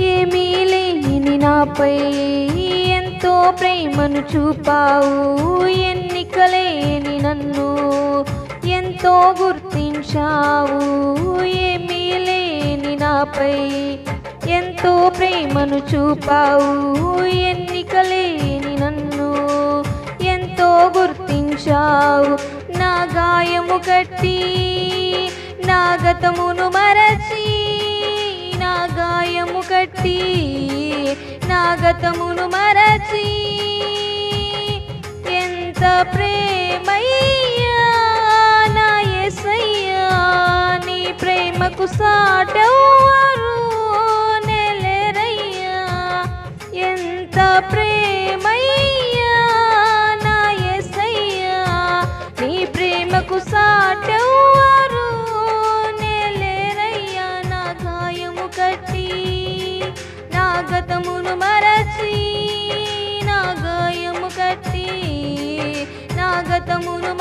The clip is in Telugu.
ఏమీ లేని నాపై ఎంతో ప్రేమను చూపావు. ఎన్నికలేని నన్ను ఎంతో గుర్తించావు. ఏమీ లేని నాపై ఎంతో ప్రేమను చూపావు. ఎన్నికలేని నన్ను ఎంతో గుర్తించావు. నా గాయము కట్టి నా గతమును మర కట్టి నా గతమును మరచి ఎంత ప్రేమయ్యా నా ఎసయ్యా నీ ప్రేమకు సాటవు గతమును మరచి నా గాయము కట్టి నా గతమును